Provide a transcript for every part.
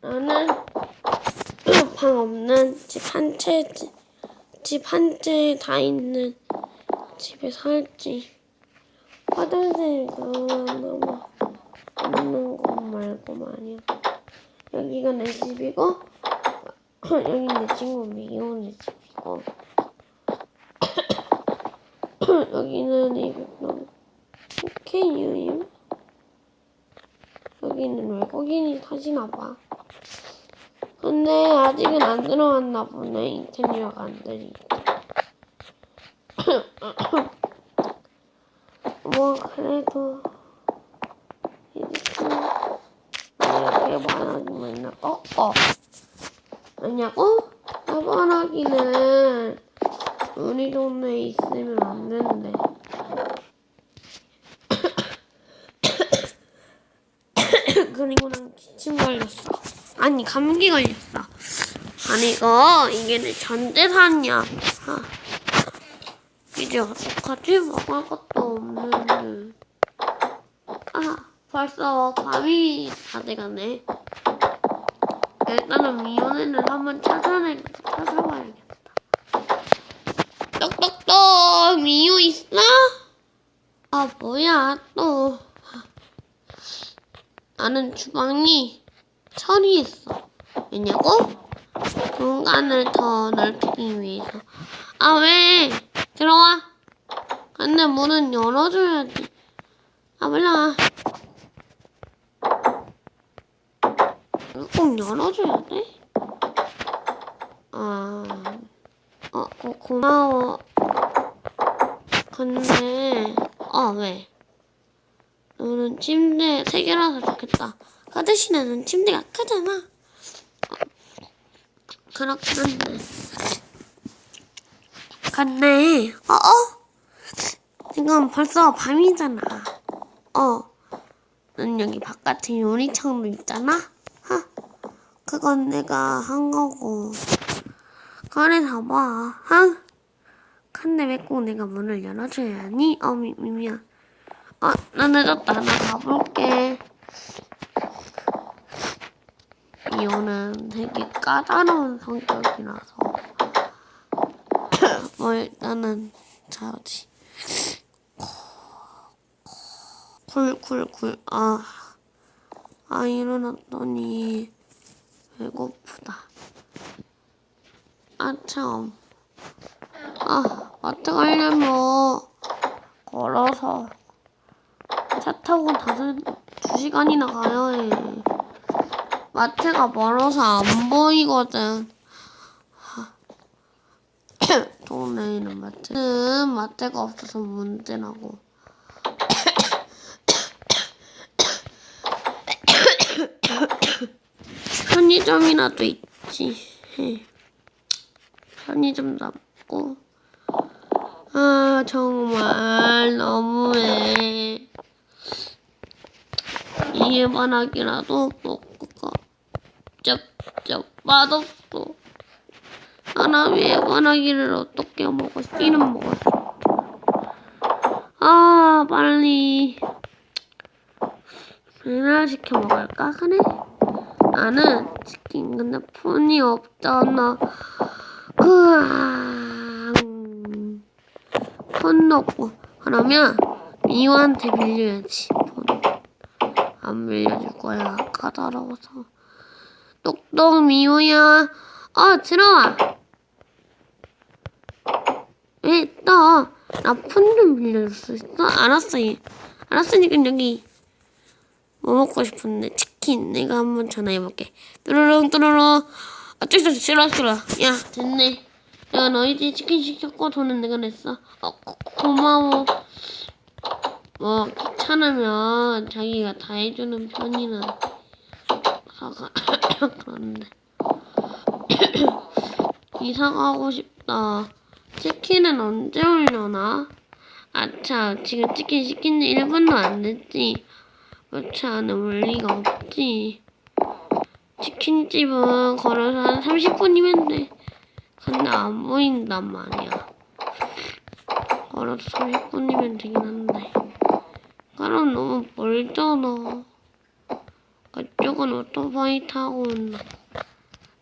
나는 방 없는 집 한 채, 집 한 채 다 있는 집에 살지. 화장실 가면 너무 없는 것 말고 말이야. 여기가 내 집이고, 여기 내 친구 미호네 집이고, 여기는 이거 오케이 유임. 여기는 외국인이 사시나 봐. 근데 아직은 안 들어왔나 보네. 인테리어가 안 되니까. 뭐 그래도 이렇게 이렇게 말하지 맨날 꺾어. 왜냐고? 해바라기는 우리 동네에 있으면 안 된대. 그리고 난 기침 걸렸어. 아니 감기 걸렸어. 아니 이거 이게 내 전재산이야. 아. 이제 어떡하지? 먹을 것도 없는데. 아 벌써 밤이 다 돼가네. 일단은 미연애를 한번 찾아내 찾아봐야겠다. 똑똑똑 미유 있어? 아 뭐야 또. 나는 주방이 처리했어. 왜냐고? 공간을 더 넓히기 위해서. 아, 왜? 들어와. 근데 문은 열어줘야지. 아, 몰라. 꼭 열어줘야 돼? 아, 어, 고, 고마워. 근데, 어, 왜? 너는 침대 세 개라서 좋겠다. 그 대신에 는 침대가 크잖아. 어, 한데. 근데, 어, 어? 지금 벌써 밤이잖아. 어. 넌 여기 바깥에 유리창도 있잖아? 하. 그건 내가 한 거고. 그래서 봐. 하? 근데 왜 꼭 내가 문을 열어줘야 하니? 어, 미, 미, 미안. 아, 나 늦었다. 나 가볼게. 이호는 되게 까다로운 성격이라서. 뭐, 일단은 자야지. 쿨쿨쿨. 아, 아, 일어났더니 배고프다. 아, 참. 아, 마트 가려면 걸어서 차 타고 다섯 두 시간이나 가야 해. 마트가 멀어서 안 보이거든. 동네에는 마트는 마트가 없어서 문제라고. 편의점이라도 있지. 편의점 잡고. 아 정말 너무해. 이해만하기라도 먹고가 쩝쩝 맛없어. 사람이 해바라기를 어떻게 먹어? 씨는 먹었어. 아 빨리 배달 시켜 먹을까? 그래? 나는 치킨 근데 폰이 없잖아. 그아 폰도 없고 그러면 미호한테 빌려야지 폰. 안 빌려줄 거야. 까다로워서. 똑똑 미호야. 어 들어와. 왜 또? 나폰좀 빌려줄 수 있어? 알았어. 얘. 알았으니까 여기 뭐 먹고 싶은데 치킨 내가 한번 전화해볼게. 뚜루룽 뚜루룽. 어쩔 수 없어 싫어 싫어. 야 됐네. 내가 너희 집 치킨 시켰고 돈은 내가 냈어. 어 고, 고마워. 뭐 귀찮으면 자기가 다 해주는 편이는 사가 그런데 이사 가고 싶다. 치킨은 언제 올려나? 아차 지금 치킨 시킨 지 1분도 안 됐지. 그렇지 않으면 리가 없지. 치킨집은 걸어서 한 30분이면 돼. 근데 안 보인단 말이야. 걸어서 30분이면 되긴 한데. 그럼 너무 멀잖아. 그쪽은 오토바이 타고 온다.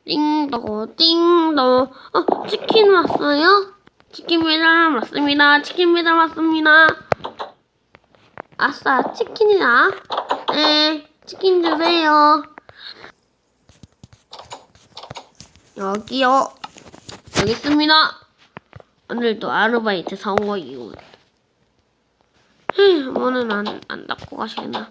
띵동 띵동 어 치킨 왔어요? 치킨 배달 왔습니다. 치킨 배달 왔습니다. 아싸 치킨이다. 네 치킨 주세요. 여기요. 여기 있습니다. 오늘도 아르바이트 성공 이후. 헤, 문은 안, 안 닫고 가시나.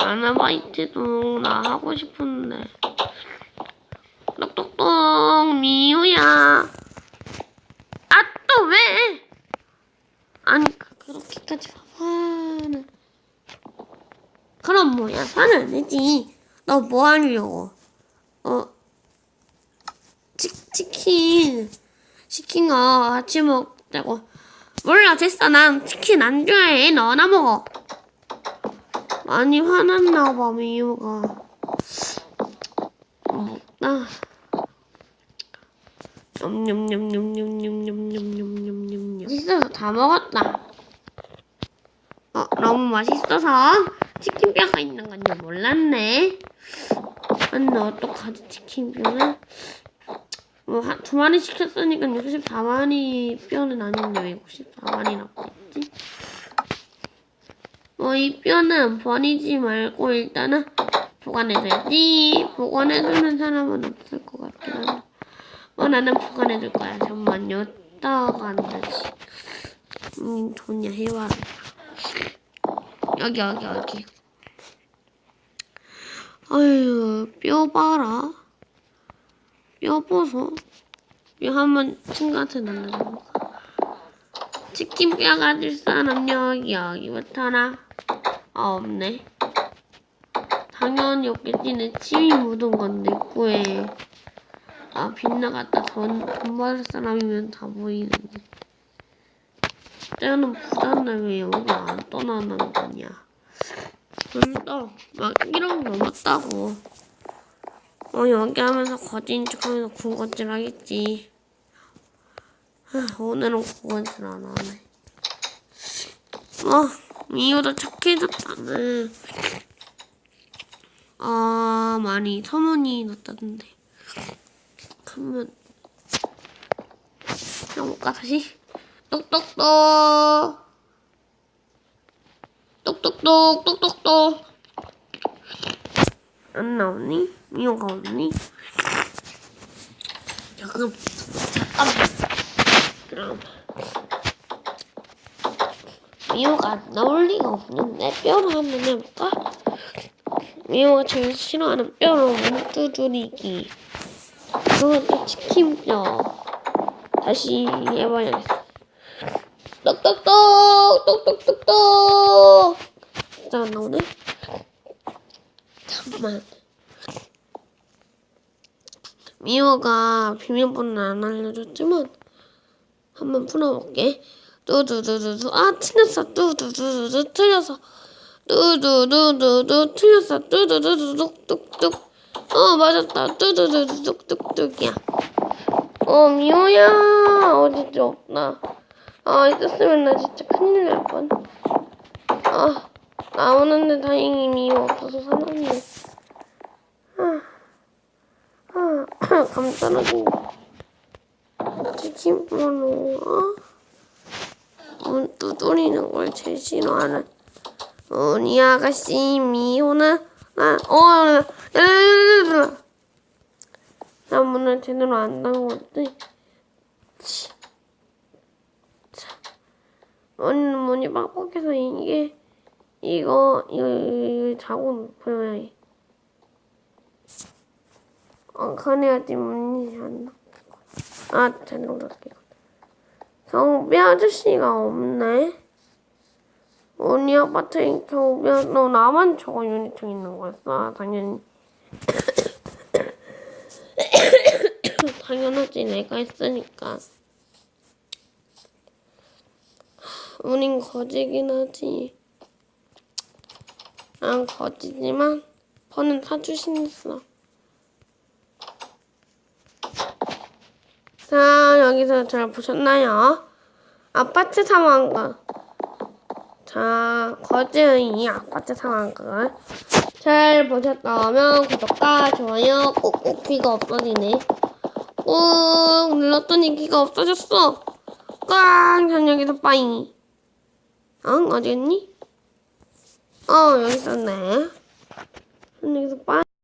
아르바이트도 나 하고 싶은데. 똑똑똑 미우야. 아 또 왜? 아니 그- 그렇게까지 화는. 그럼 뭐야 화는 안 내지. 너 뭐 하려고? 어 치, 치킨 시킨 거 같이 먹자고. 몰라 됐어 난 치킨 안 좋아해 너나 먹어. 많이 화났나 봐 미유가. 먹다. 냠냠냠냠냠냠냠냠냠냠냠. 맛있어서 다 먹었다. 어 너무 맛있어서 치킨뼈가 있는 건지 몰랐네. 근데 어떡하지 치킨뼈는? 뭐, 한, 두 마리 시켰으니까 64마리 뼈는 아닌데 왜 94마리라고 했지? 뭐, 이 뼈는 버리지 말고 일단은 보관해줘야지. 보관해주는 사람은 없을 것 같긴. 어, 나는 보관해줄 거야. 안 되지. 음, 돈이 해와라. 여기, 여기, 여기. 아유, 뼈 봐라. 뼈 보소. 뼈 한번 친구한테 날려줘볼까? 치킨 뼈 가질 사람 여기 여기부터나. 아 없네. 당연히 없겠지. 내 침이 묻은 건데 꾸에. 아 빗나갔다 돈, 돈 받을 사람이면 다 보이는데. 때는 부자인데 왜 여기 안 떠나는 거냐. 근데 막 이런 거 맞다고. 어 여기 하면서 거진 척하면서 군것질 하겠지. 하, 오늘은 군것질 안 하네. 어 미호도 착해졌다네. 아 많이 서문이 났다던데. 한번 해볼까 다시? 똑똑똑 똑똑똑 똑똑똑 안 나오니? 미호가 없니? 자, 그럼 잠깐만. 그럼 미호가 안 나올 리가 없는데 뼈로 한번 해볼까? 미호가 제일 싫어하는 뼈로 뭉뚜두리기. 그것도 치킨뼈. 다시 해봐야겠어. 똑똑똑 똑똑똑똑. 진짜 안 나오네? 잠깐만. 미호가 비밀번호는 안 알려줬지만 한번 풀어볼게. 뚜두두두두. 아 틀렸어. 뚜두두두두. 틀렸어 뚜두두두두. 틀렸어. 뚝뚝뚝. 어 맞았다. 뚜두두두 뚝뚝뚝이야. 어 미호야. 어디지? 없나? 아 있었으면 나 진짜 큰일 날 뻔. 아 나오는데 다행히 미호 없어서 살았네. 아, 아, 감 떨어진 번호, 어? 문 두드리는 걸 제일 싫어하는 우리 아가씨 미호는 나, 어, 나, 나 문을 제대로 안 담궜지. 오늘 문이 빡빡해서 이게, 이거, 이거, 자고 보여야 해. 어, 그래야지 문이 안 닫히고. 아, 제대로 닫히고. 경비 아저씨가 없네. 우리 아파트에 경비, 너 나만 저거 유니트 있는 거였어, 당연히. 당연하지. 내가 했으니까. 우린 거지긴 하지. 난 거지지만 번은 사주신했어 자 여기서 잘 보셨나요? 아파트 상황극 자 거지의 아파트 상황극 잘 보셨다면 구독과 좋아요 꾹꾹 귀가 없어지네 꾹 눌렀더니 귀가 없어졌어 꽝! 전 여기서 빠잉 응? 어디 있니? 어 여기 있었네 전 여기서 빠잉